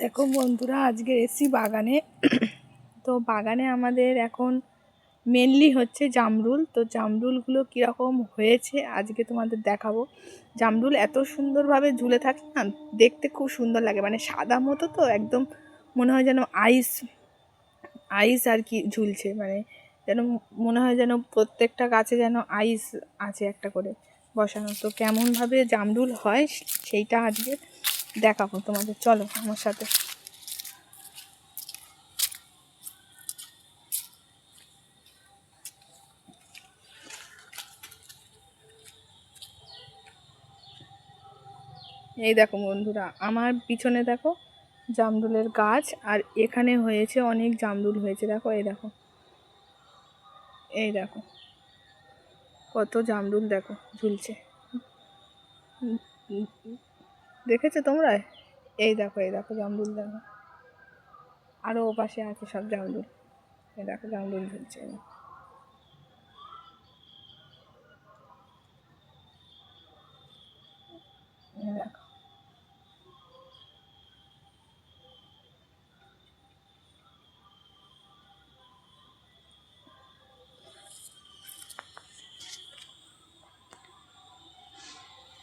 দেখো বন্ধুরা, আজকে এসি বাগানে। তো বাগানে আমাদের এখন মেনলি হচ্ছে জামরুল। তো জামরুলগুলো কীরকম হয়েছে আজকে তোমাদের দেখাবো। জামরুল এত সুন্দরভাবে ঝুলে থাকে না, দেখতে খুব সুন্দর লাগে। মানে সাদা মতো তো, একদম মনে হয় যেন আইস আইস আর কি ঝুলছে। মানে যেন মনে হয় যেন প্রত্যেকটা গাছে যেন আইস আছে একটা করে বসানো। তো কেমনভাবে জামরুল হয়, সেইটা আজকে দেখাবো তোমাদের, চলো আমার সাথে। এই দেখো বন্ধুরা, আমার পিছনে দেখো জামরুলের গাছ, আর এখানে হয়েছে অনেক জামরুল হয়েছে, দেখো, এই দেখো। এই দেখো, কত জামরুল দেখো ঝুলছে। দেখেছ তোমরা? এই দেখো এই দেখো জামরুল, দেখো। আরও ও পাশে আছে সব জামরুল। এই দেখো জামরুল ঝুলছে।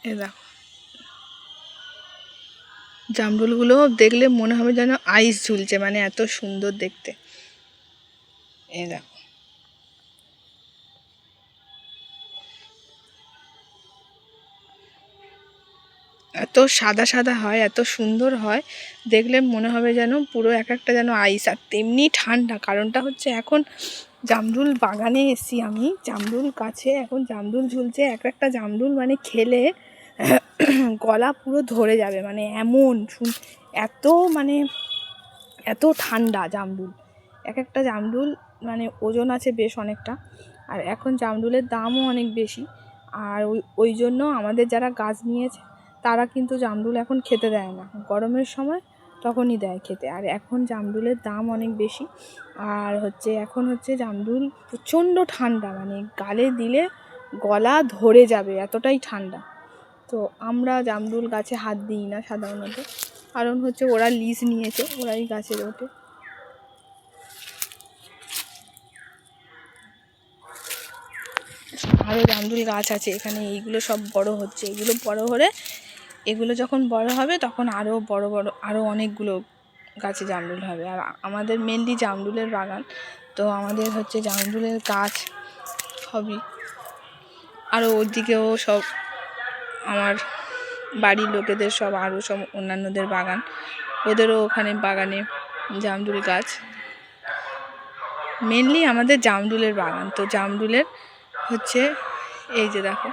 এ দেখো। জামরুলগুলো দেখলে মনে হবে যেন আইস ঝুলছে মানে এত সুন্দর দেখতে। এ দেখো। এত সাদা সাদা হয়, এত সুন্দর হয়, দেখলে মনে হবে যেন পুরো এক একটা যেন আইস। আর তেমনি ঠান্ডা, কারণটা হচ্ছে এখন জামরুল বাগানে এসছি আমি। জামরুল গাছে এখন জামরুল ঝুলছে, এক একটা জামরুল মানে খেলে গলা পুরো ধরে যাবে মানে এমন শুন, এত মানে এত ঠান্ডা জামরুল। এক একটা জামরুল মানে ওজন আছে বেশ অনেকটা, আর এখন জামরুলের দামও অনেক বেশি। আর ওই ওই জন্য আমাদের যারা গাছ নিয়েছে, তারা কিন্তু জামরুল এখন খেতে দেয় না। গরমের সময় তখনই দেয় খেতে। আর এখন জামরুলের দাম অনেক বেশি। আর হচ্ছে, এখন হচ্ছে জামরুল প্রচণ্ড ঠান্ডা মানে গালে দিলে গলা ধরে যাবে, এতটাই ঠান্ডা। তো আমরা জামরুল গাছে হাত দিই না সাধারণত। কারণ হচ্ছে ওরা লিজ নিয়েছে, ওরাই গাছের ওঠে। আরও জামরুল গাছ আছে, এখানে এইগুলো সব বড় হচ্ছে। এগুলো বড় হলে এগুলো যখন বড় হবে, তখন আরও বড় বড় আরও অনেকগুলো গাছে জামরুল হবে। আর আমাদের মেনলি জামরুলের বাগান, তো আমাদের হচ্ছে জামরুলের গাছ সবই। আরও ওদিকেও সব আমার বাড়ির লোকেদের সব আরও সব অন্যান্যদের বাগান। ওদেরও ওখানে বাগানে জামরুল গাছ। মেনলি আমাদের জামরুলের বাগান। তো জামরুলের হচ্ছে এই যে দেখো।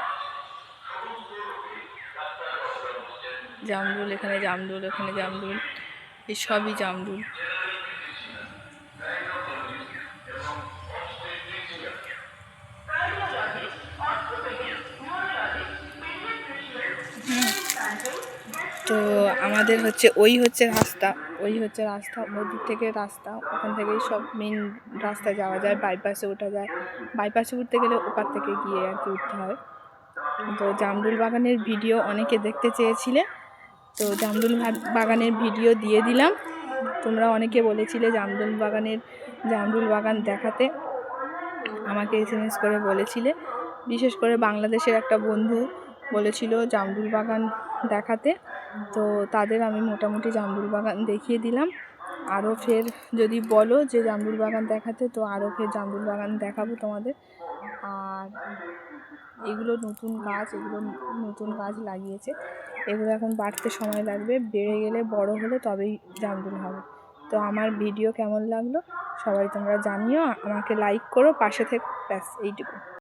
জামরুল এখানে জামরুল এখানে জামরুল, এই সবই জামরুল। তো আমাদের হচ্ছে, ওই হচ্ছে রাস্তা, ওই হচ্ছে রাস্তা ওদিক থেকে রাস্তা, ওখান থেকেই সব মেন রাস্তায় যাওয়া যায় বাইপাসে ওঠা যায়। বাইপাসে উঠতে গেলে ওপার থেকে গিয়ে আর কি উঠতে হয়। তো জামরুল বাগানের ভিডিও অনেকে দেখতে চেয়েছিলে, তো জামরুল বাগানের ভিডিও দিয়ে দিলাম। তোমরা অনেকে বলেছিলে জামরুল বাগানের, জামরুল বাগান দেখাতে। আমাকে এস করে বলেছিলে। বিশেষ করে বাংলাদেশের একটা বন্ধু বলেছিল, জামরুল বাগান দেখাতে। তো তাদের আমি মোটামুটি জামরুল বাগান দেখিয়ে দিলাম। আরও ফের যদি বলো যে জামরুল বাগান দেখাতে, তো আরও ফের জামরুল বাগান দেখাবো তোমাদের। আর এগুলো নতুন গাছ, এগুলো নতুন গাছ লাগিয়েছে। এগুলো এখন বাড়তে সময় লাগবে। বেড়ে গেলে, বড় হলে তবেই জামরুল হবে। তো আমার ভিডিও কেমন লাগল সবাই তোমরা জানিও। আমাকে লাইক করো, পাশে থেকে, ব্যাস, এইটুকু।